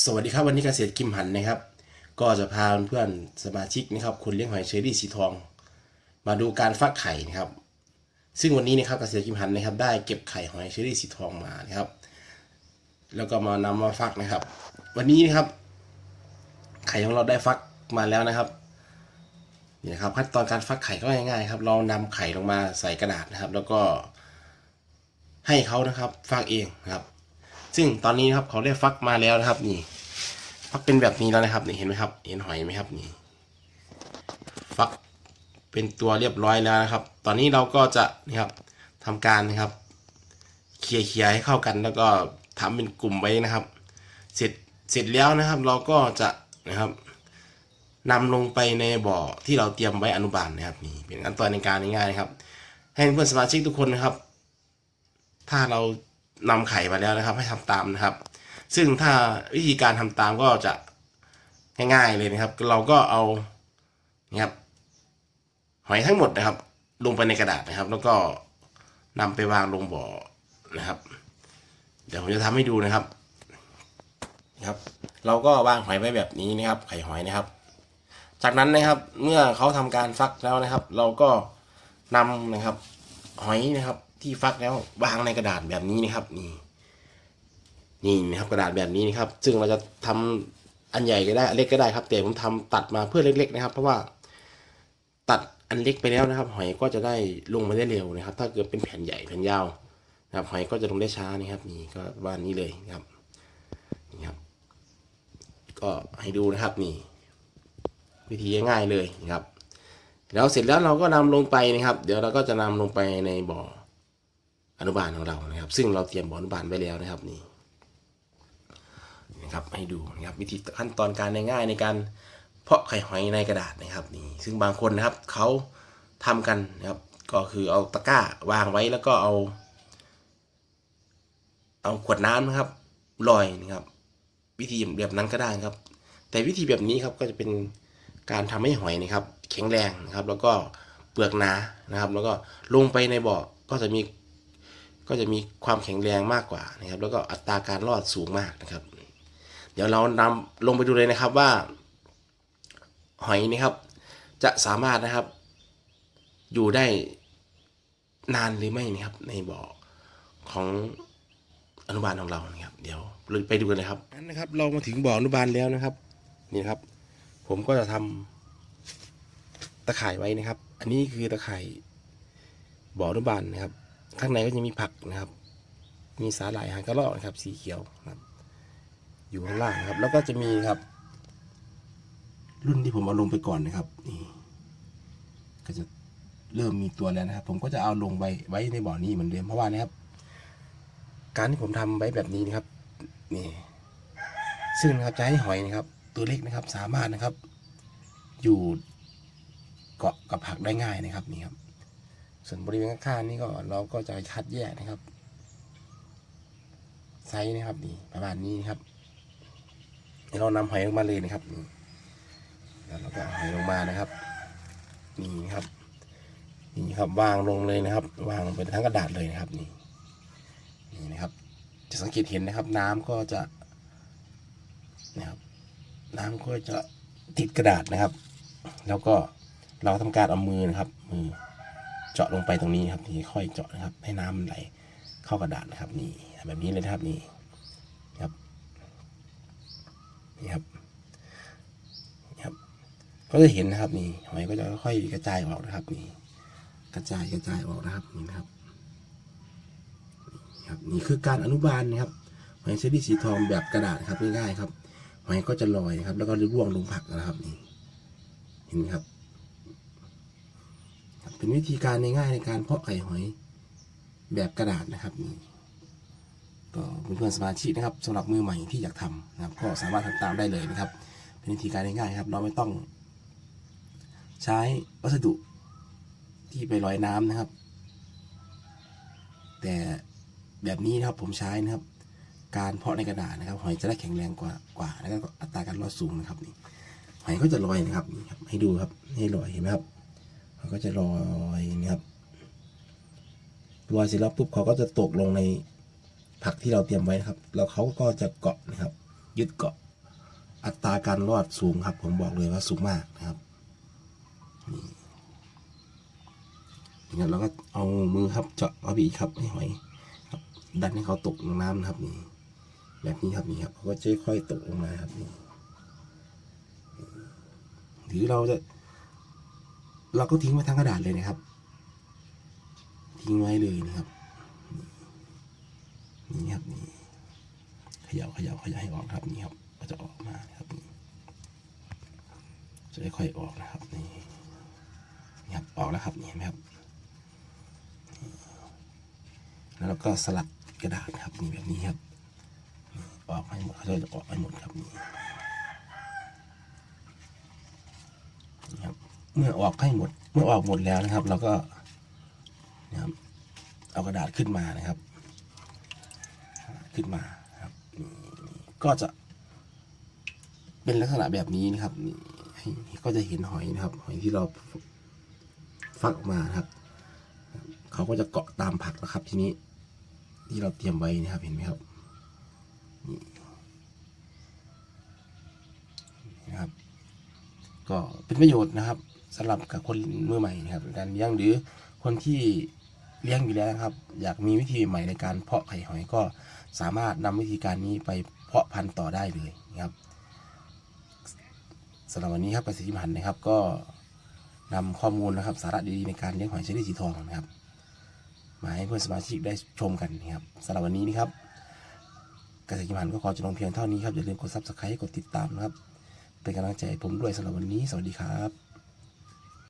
สวัสดีครับวันนี้เกษตรกิมหันนะครับ ก็จะพาเพื่อนสมาชิกนะครับคนเลี้ยงหอยเชอรี่สีทอง มาดูการฟักไข่นะครับ ซึ่งวันนี้นะครับเกษตรกิมหันนะครับ ได้เก็บไข่หอยเชอรี่สีทองมานะครับ แล้วก็มานำมาฟักนะครับ วันนี้นะครับ ไข่ของเราได้ฟักมาแล้วนะครับนี่นะครับขั้นตอนการฟักไข่ก็ง่ายๆครับ เรานำไข่ลงมาใส่กระดาษนะครับ แล้วก็ให้เขานะครับฟักเองนะครับ ซึ่งตอนนี้นะครับเขาได้ฟักมาแล้วนะครับ นี่ ฟักเป็นแบบนี้แล้วนะครับ นี่เห็นไหมครับ เห็นหอยไหมครับนี่ ฟักเป็นตัวเรียบร้อยแล้วนะครับ ตอนนี้เราก็จะนี่ครับทำการนะครับ เคลียร์เคลียร์ให้เข้ากันแล้วก็ทำเป็นกลุ่มไว้นะครับ เสร็จเสร็จแล้วนะครับ เราก็จะนะครับนำลงไปในบ่อที่เราเตรียมไว้อนุบาลนะครับ นี่เป็นขั้นตอนในการง่ายๆนะครับ ให้เพื่อนสมาชิกทุกคนนะครับ ถ้าเรา นำไข่มาแล้วนะครับ ให้ทำตามนะครับ ซึ่งถ้าวิธีการทำตามก็จะง่ายๆเลยนะครับ เราก็เอานี่ครับหอยทั้งหมดนะครับ ลงไปในกระดาษนะครับ แล้วก็นำไปวางลงบ่อนะครับ เดี๋ยวผมจะทำให้ดูนะครับนะครับ เราก็วางหอยไว้แบบนี้นะครับ ไข่หอยนะครับ จากนั้นนะครับเมื่อเขาทำการฟักแล้วนะครับ เราก็นำนะครับ หอยนะครับ ที่ฟักแล้ววางในกระดาษแบบนี้นะครับ นี่นี่นะครับกระดาษแบบนี้นะครับ ซึ่งเราจะทำอันใหญ่ก็ได้อันเล็กก็ได้ครับแต่ผมทำตัดมาเพื่อเล็ก ๆ นะครับ เพราะว่าตัดอันเล็กไปแล้วนะครับ หอยก็จะได้ลงมาได้เร็วนะครับ ถ้าเกิดเป็นแผ่นใหญ่แผ่นยาวนะครับ หอยก็จะลงได้ช้านี่ครับ นี่ก็บ้านนี้เลยนะครับนี่ครับ ก็ให้ดูนะครับนี่ วิธีง่ายๆเลยนะครับแล้วเสร็จแล้วเราก็นำลงไปนะครับ เดี๋ยวเราก็จะนำลงไปในบ่อ อนุบาลของเรานะครับ ซึ่งเราเตรียมบ่ออนุบาลไว้แล้วนะครับนี่นะครับให้ดูนะครับวิธีขั้นตอนการง่ายในการเพาะไข่หอยในกระดาษนะครับนี่ซึ่งบางคนนะครับเขาทำกันนะครับก็คือเอาตะกร้าวางไว้แล้วก็เอา เอาขวดน้ำนะครับลอยนะครับ วิธีแบบนั้นก็ได้ครับ แต่วิธีแบบนี้ครับก็จะเป็นการทำให้หอยนะครับ แข็งแรงนะครับ แล้วก็เปลือกหนานะครับ แล้วก็ลงไปในบ่อก็จะมี ก็จะมีความแข็งแรงมากกว่านะครับ แล้วก็อัตราการรอดสูงมากนะครับ เดี๋ยวเรานำลงไปดูเลยนะครับว่า หอยนะครับ จะสามารถนะครับ อยู่ได้นานหรือไม่นะครับ ในบ่อของอนุบาลของเรานะครับ เดี๋ยวไปดูกันเลยครับนั้นนะครับ เรามาถึงบ่ออนุบาลแล้วนะครับ นี่นครับ ผมก็จะทำตะข่ายไว้นะครับ อันนี้คือตะข่ายบ่ออนุบาลนะครับ ข้างในก็จะมีผักนะครับ มีสาหร่ายหางกระรอกนะครับ สีเขียวนะครับ อยู่ข้างล่างนะครับ แล้วก็จะมีครับ รุ่นที่ผมเอาลงไปก่อนนะครับนี่ก็จะเริ่มมีตัวแล้วนะครับ ผมก็จะเอาลงไว้ไว้ในบ่อนี้เหมือนเดิมเพราะว่านะครับ การที่ผมทำไว้แบบนี้นะครับนี่ซึ่งนะครับจะให้หอยนะครับ ตัวเล็กนะครับสามารถนะครับ อยู่เกาะกับผักได้ง่ายนะครับนี่ครับ ส่วนบริเวณข้างๆนี่ก็เราก็จะคัดแยกนะครับ ไซส์นะครับนี่ประมาณนี้นครับเดี๋ยวเรานำหอยลงมาเลยนะครับนี่แล้วเราก็หอยลงมานะครับนี่ครับนี่ครับวางลงเลยนะครับ วางลงไปทั้งกระดาษเลยนะครับนี่นี่นะครับ จะสังเกตเห็นนะครับ น้ำก็จะนะครับ น้ำก็จะติดกระดาษนะครับ แล้วก็เราทำการเอามือนะครับมือ เจาะลงไปตรงนี้ครับนี่ค่อยเจาะนะครับ ให้น้ำมันไหลเข้ากระดาษนะครับ นี่แบบนี้เลยนะครับนี่ครับนี่ครับนี่ครับ ก็จะเห็นนะครับนี่หอยก็จะค่อยกระจายออกนะครับนี่กระจายกระจายออกนะครับนี่นะครับนี่ครับนี่คือการอนุบาลนะครับหอยเชอรี่สีทองแบบกระดาษครับง่ายๆครับหอยก็จะลอยนะครับ แล้วก็ร่วงลงผักนะครับนี่เห็นไหมครับ เป็นวิธีการง่ายๆในการเพาะไข่หอยแบบกระดาษนะครับนี่ก็เพื่อนๆสมาชิกนะครับสำหรับมือใหม่ที่อยากทำนะครับ ก็สามารถทำตามได้เลยนะครับ เป็นวิธีการง่ายๆครับ เราไม่ต้อง ใช้วัสดุที่ไปลอยน้ำนะครับ แต่แบบนี้นะครับผมใช้นะครับ การเพาะในกระดาษนะครับ หอยจะได้แข็งแรงกว่ากว่าแล้วก็อัตราการรอดสูงนะครับนี่หอยก็จะลอยนะครับนี่ครับให้ดูครับให้ลอยเห็นไหมครับ เขาก็จะลอยนี่ครับลอยเสร็จแล้วปุ๊บเขาก็จะตกลงในผักที่เราเตรียมไว้นะครับ แล้วเขาก็จะเกาะนะครับ ยึดเกาะ อัตราการรอดสูงครับ ผมบอกเลยว่าสูงมากนะครับนี่งั้นเราก็เอามือครับเจาะเอาบีครับให้หอยครับ ดันให้เขาตกลงน้ำนะครับนี่แบบนี้ครับนี่ครับเขาก็จะค่อยๆตกลงมาครับนี่หรือเราจะ เราก็ทิ้งไว้ทั้งกระดาษเลยนะครับ ทิ้งไว้เลยนะครับนี่ครับนี่เขย่าเขย่าเขย่าให้ออกครับนี่ครับก็จะออกมาครับนี่จะค่อยๆออกนะครับนี่นี่ครับออกแล้วครับนี่เห็นไหมครับแล้วเราก็สลัดกระดาษครับนี่แบบนี้ครับออกให้หมดเขาจะออกให้หมดครับนี่ครับ เมื่อออกให้หมด เมื่อออกหมดแล้วนะครับ เราก็นะครับเอากระดาษขึ้นมานะครับ ขึ้นมาครับก็จะ เป็นลักษณะแบบนี้นะครับนี่ก็จะเห็นหอยนะครับ หอยที่เราฟักออกมาครับ เขาก็จะเกาะตามผักนะครับ ทีนี้ที่เราเตรียมไว้นะครับเห็นไหมครับนี่นะครับ ก็เป็นประโยชน์นะครับสำหรับกับคนมือใหม่นะครับในการเลี้ยงหรือคนที่เลี้ยงอยู่แล้วนะครับ อยากมีวิธีใหม่ในการเพาะไข่หอยก็สามารถนำวิธีการนี้ไปเพาะพันธุ์ต่อได้เลยนะครับสำหรับวันนี้ครับเกษตรพันธ์นะครับ ก็นำข้อมูลนะครับ สาระดีๆในการเลี้ยงหอยเชอรี่สีทองนะครับ มาให้เพื่อนสมาชิกได้ชมกันนะครับสำหรับวันนี้นะครับเกษตรพันก็ขอจบลงเพียงเท่านี้ครับอย่าลืมกดซับสไครต์กดติดตามนะครับ เป็นกำลังใจให้ผมด้วยสำหรับวันนี้ สวัสดีครับ